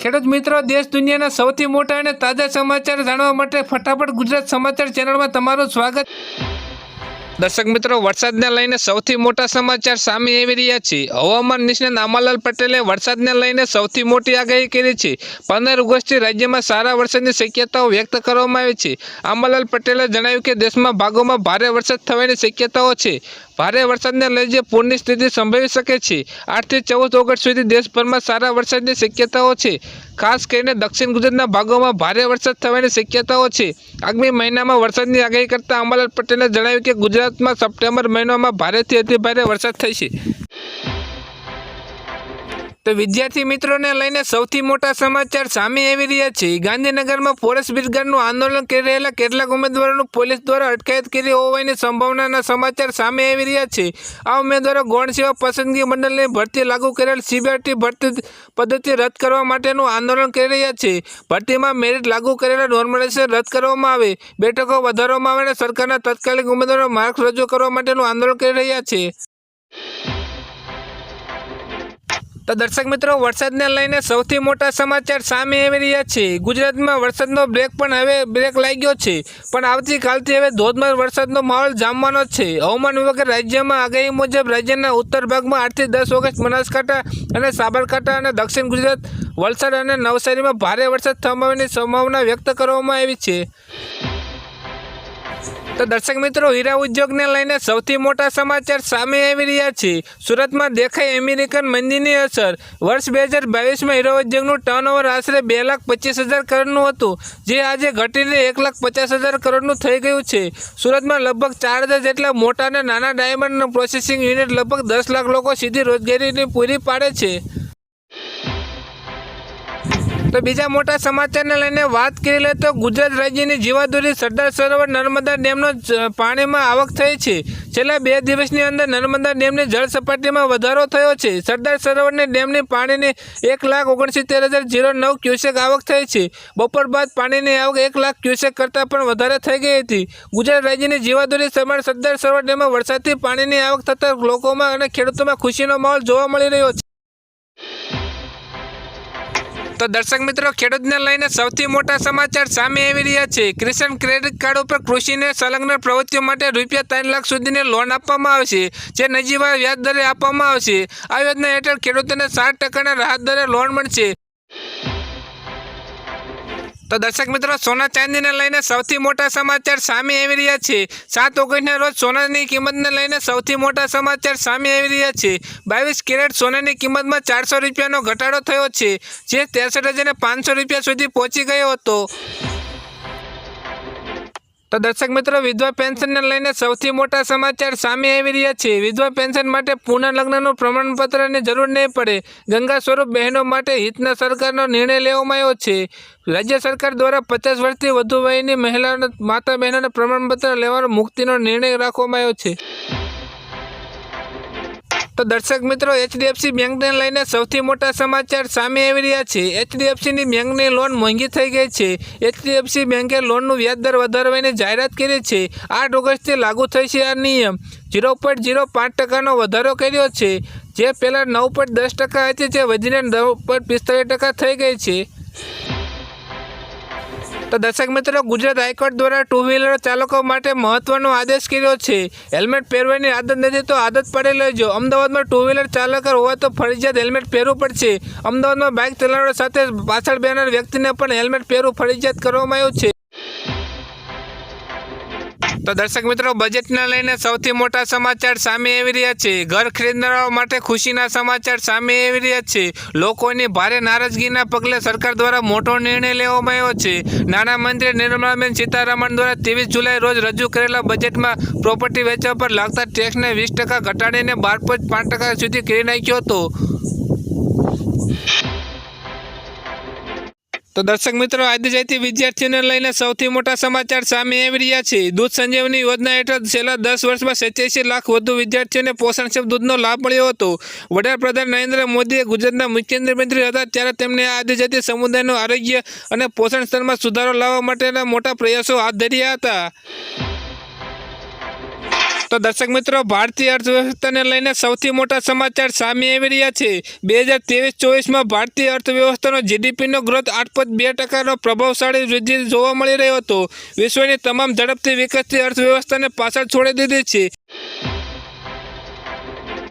ખેડૂત મિત્રો, દેશ દુનિયાના સૌથી મોટા અને તાજા સમાચાર જાણવા માટે ફટાફટ ગુજરાત સમાચાર ચેનલમાં તમારું સ્વાગત. દર્શક મિત્રો, વરસાદને લઈને સૌથી મોટા સમાચાર સામે આવી રહ્યા છે. હવામાન નિષ્ણાત આમાલાલ પટેલે વરસાદને લઈને સૌથી મોટી આગાહી કરી છે. પંદર ઓગસ્ટથી રાજ્યમાં સારા વરસાદની શક્યતાઓ વ્યક્ત કરવામાં આવી છે. આમાલાલ પટેલે જણાવ્યું કે, દેશમાં ભાગોમાં ભારે વરસાદ થવાની શક્યતાઓ છે. ભારે વરસાદને લઈ પૂરની સ્થિતિ સંભવી શકે છે. આઠથી ચૌદ ઓગસ્ટ સુધી દેશભરમાં સારા વરસાદની શક્યતાઓ છે. ખાસ કરીને દક્ષિણ ગુજરાતના ભાગોમાં ભારે વરસાદ થવાની શક્યતાઓ છે. આગામી મહિનામાં વરસાદની આગાહી કરતા અંબાલાલ પટેલે જણાવ્યું કે ગુજરાતમાં સપ્ટેમ્બર મહિનામાં ભારેથી અતિભારે વરસાદ થશે. તો વિદ્યાર્થી મિત્રોને લઈને સૌથી મોટા સમાચાર સામે આવી રહ્યા છે. ગાંધીનગરમાં ફોરેસ્ટ બ્રિગેડનું આંદોલન કરી રહેલા કેટલાક ઉમેદવારોનું પોલીસ દ્વારા અટકાયત કરી હોવાની સંભાવનાના સમાચાર સામે આવી રહ્યા છે. આ ઉમેદવારો ગૌણ સેવા પસંદગી મંડળની ભરતી લાગુ કરેલ સીબીઆરટી ભરતી પદ્ધતિ રદ કરવા માટેનું આંદોલન કરી રહ્યા છે. ભરતીમાં મેરિટ લાગુ કરેલા નોર્મલાઇઝેશન રદ કરવામાં આવે, બેઠકો વધારવામાં આવે અને સરકારના તાત્કાલિક ઉમેદવારો માર્ક્સ રજૂ કરવા માટેનું આંદોલન કરી રહ્યા છે. તો દર્શક મિત્રો, વરસાદને લઈને સૌથી મોટા સમાચાર સામે આવી રહ્યા છે. ગુજરાતમાં વરસાદનો બ્રેક પણ હવે બ્રેક લાગ્યો છે. પણ આવતીકાલથી હવે ધોધમાર વરસાદનો માહોલ જામવાનો છે. હવામાન વિભાગે રાજ્યમાં આગાહી મુજબ રાજ્યના ઉત્તર ભાગમાં આઠથી દસ ઓગસ્ટ બનાસકાંઠા અને સાબરકાંઠા અને દક્ષિણ ગુજરાત, વલસાડ અને નવસારીમાં ભારે વરસાદ થવાની સંભાવના વ્યક્ત કરવામાં આવી છે. તો દર્શક મિત્રો, હીરા ઉદ્યોગને લઈને સૌથી મોટા સમાચાર સામે આવી રહ્યા છે. સુરતમાં દેખાઈ અમેરિકન મંદીની અસર. વર્ષ બે હજાર બાવીસમાં હીરા ઉદ્યોગનું ટર્નઓવર આશરે બે લાખ પચીસ હજાર કરોડનું હતું, જે આજે ઘટીને એક લાખ પચાસ હજાર કરોડનું થઈ ગયું છે. સુરતમાં લગભગ ચાર હજાર જેટલા મોટા અને નાના ડાયમંડનું પ્રોસેસિંગ યુનિટ લગભગ દસ લાખ લોકો સીધી રોજગારીની પૂરી પાડે છે. તો બીજા મોટા સમાચારને લઈને વાત કરી લે તો ગુજરાત રાજ્યની જીવાદોરી સરદાર સરોવર નર્મદા ડેમનો પાણીમાં આવક થઈ છે. છેલ્લા બે દિવસની અંદર નર્મદા ડેમની જળ સપાટીમાં વધારો થયો છે. સરદાર સરોવરની ડેમની પાણીની એક લાખ ઓગણસિત્તેર હજાર જીરો નવ ક્યુસેક આવક થઈ છે. બપોર બાદ પાણીની આવક એક લાખ ક્યુસેક કરતાં પણ વધારે થઈ ગઈ હતી. ગુજરાત રાજ્યની જીવાદોરી સમાન સરદાર સરોવર ડેમમાં વરસાદથી પાણીની આવક થતાં લોકોમાં અને ખેડૂતોમાં ખુશીનો માહોલ જોવા મળી રહ્યો છે. તો દર્શક મિત્રો, ખેડૂતને લઈને સૌથી મોટા સમાચાર સામે આવી રહ્યા છે. કિસાન ક્રેડિટ કાર્ડ ઉપર કૃષિને સંલગ્ન પ્રવૃત્તિઓ માટે રૂપિયા ત્રણ લાખ સુધીની લોન આપવામાં આવશે, જે નજીવા વ્યાજ દરે આપવામાં આવશે. આ યોજના હેઠળ ખેડૂતોને સાત ટકાના રાહત દરે લોન મળશે. તો દર્શક મિત્રો, સોના ચાંદીને લઈને સૌથી મોટા સમાચાર સામે આવી રહ્યા છે. સાત ઓગસ્ટના રોજ સોનાની કિંમતને લઈને સૌથી મોટા સમાચાર સામે આવી રહ્યા છે. બાવીસ કેરેટ સોનાની કિંમતમાં ચારસો રૂપિયાનો ઘટાડો થયો છે, જે ત્રેસઠ હજાર પાંચસો રૂપિયા સુધી પહોંચી ગયો હતો. તો દર્શક મિત્રો, વિધવા પેન્શનને લઈને સૌથી મોટા સમાચાર સામે આવી રહ્યા છે. વિધવા પેન્શન માટે પુનઃલગ્નનું પ્રમાણપત્રની જરૂર નહીં પડે. ગંગા સ્વરૂપ બહેનો માટે હિતના સરકારનો નિર્ણય લેવામાં આવ્યો છે. રાજ્ય સરકાર દ્વારા પચાસ વર્ષથી વધુ વયની મહિલાઓને, માતા બહેનોને પ્રમાણપત્ર લેવાનો મુક્તિનો નિર્ણય રાખવામાં આવ્યો છે. તો દર્શક મિત્રો, એચડીએફસી બેંકને લઈને સૌથી મોટા સમાચાર સામે આવી રહ્યા છે. એચડીએફસીની બેંકની લોન મોંઘી થઈ ગઈ છે. એચડીએફસી બેંકે લોનનું વ્યાજદર વધારવાની જાહેરાત કરી છે. આઠ ઓગસ્ટથી લાગુ છે આ નિયમ. ઝીરો પોઈન્ટ ઝીરો પાંચ ટકાનો વધારો કર્યો છે. જે પહેલાં નવ પોઈન્ટ દસ ટકા હતી જે વધીને નવ પોઈન્ટ પિસ્તાળીસ ટકા થઈ ગઈ છે. તો દર્શક મિત્રો, ગુજરાત હાઈકોર્ટ દ્વારા ટુ વ્હીલર ચાલકો માટે મહત્વનો આદેશ કર્યો છે. હેલ્મેટ પહેરવાની આદત નથી તો આદત પડે લેજો. અમદાવાદમાં ટુ વ્હીલર ચાલક હોવા તો ફરજિયાત હેલ્મેટ પહેરવું પડશે. અમદાવાદમાં બાઇક ચલાવવા સાથે પાછળ બેનાર વ્યક્તિને પણ હેલ્મેટ પહેરવું ફરજિયાત કરવામાં આવ્યું છે. તો દર્શક મિત્રો, બજેટને લઈને સૌથી મોટા સમાચાર સામે આવી રહ્યા છે. ઘર ખરીદનારાઓ માટે ખુશીના સમાચાર સામે આવી રહ્યા છે. લોકોની ભારે નારાજગીના પગલે સરકાર દ્વારા મોટો નિર્ણય લેવામાં આવ્યો છે. નાણામંત્રી નિર્મલાબેન સીતારામન દ્વારા ત્રેવીસ જુલાઈ રોજ રજૂ કરેલા બજેટમાં પ્રોપર્ટી વેચવા પર લાગતા ટેક્સને વીસ ટકા ઘટાડીને બાર પોઈન્ટ પાંચ ટકા સુધી કરી નાખ્યો હતો. તો દર્શક મિત્રો આદિજાતિ વિદ્યાર્થીઓને લઈને સૌથી મોટા સમાચાર સામે આવી રહ્યા છે. દૂધ સંજીવની યોજના હેઠળ છેલ્લા દસ વર્ષમાં સત્યાસી લાખ વધુ વિદ્યાર્થીઓને પોષણક્ષમ દૂધનો લાભ મળ્યો હતો. વડાપ્રધાન નરેન્દ્ર મોદીએ ગુજરાતના મુખ્યમંત્રી હતા ત્યારે તેમણે આ આદિજાતિ સમુદાયનું આરોગ્ય અને પોષણ સ્તરમાં સુધારો લાવવા માટેના મોટા પ્રયાસો હાથ ધર્યા હતા. તો દર્શક મિત્રો, ભારતીય અર્થવ્યવસ્થાને લઈને સૌથી મોટા સમાચાર સામે આવી રહ્યા છે. બે હજાર ત્રેવીસ ચોવીસમાં ભારતીય અર્થવ્યવસ્થાનો જીડીપીનો ગ્રોથ આઠ પોઈન્ટ બે ટકાનો પ્રભાવશાળી વૃદ્ધિ જોવા મળી રહ્યો હતો. વિશ્વની તમામ ઝડપથી વિકસતી અર્થવ્યવસ્થાને પાછળ છોડી દીધી છે.